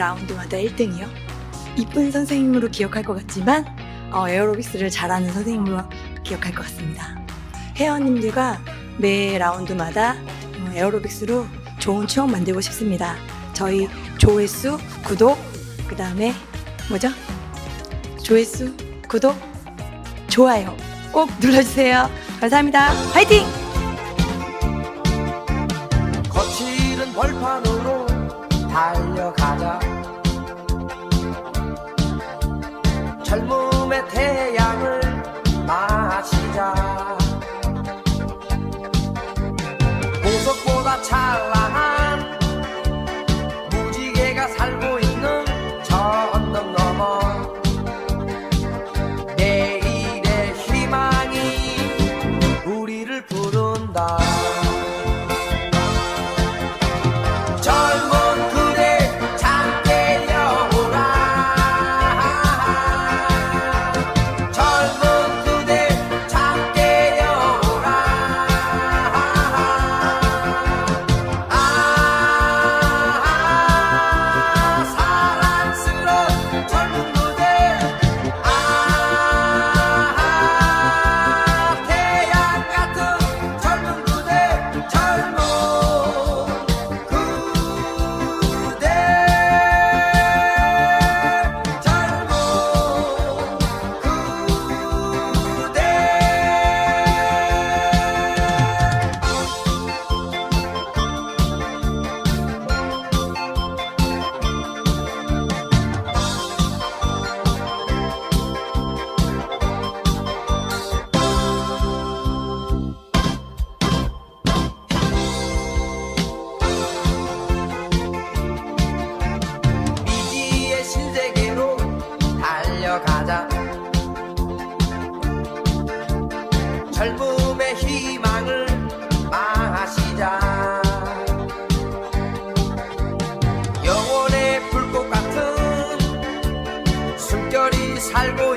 매 라운드마다 1등이요. 이쁜 선생님으로 기억할 것 같지만 어, 에어로빅스를 잘하는 선생님으로 기억할 것 같습니다. 회원님들과 매 라운드마다 어, 에어로빅스로 좋은 추억 만들고 싶습니다. 저희 조회수, 구독, 그 다음에 뭐죠? 조회수, 구독, 좋아요 꼭 눌러주세요. 감사합니다. 화이팅! 거칠은 벌판으로 달려가자 달려가자. 젊음의 희망을 마시자. 영혼의 불꽃 같은 숨결이 살고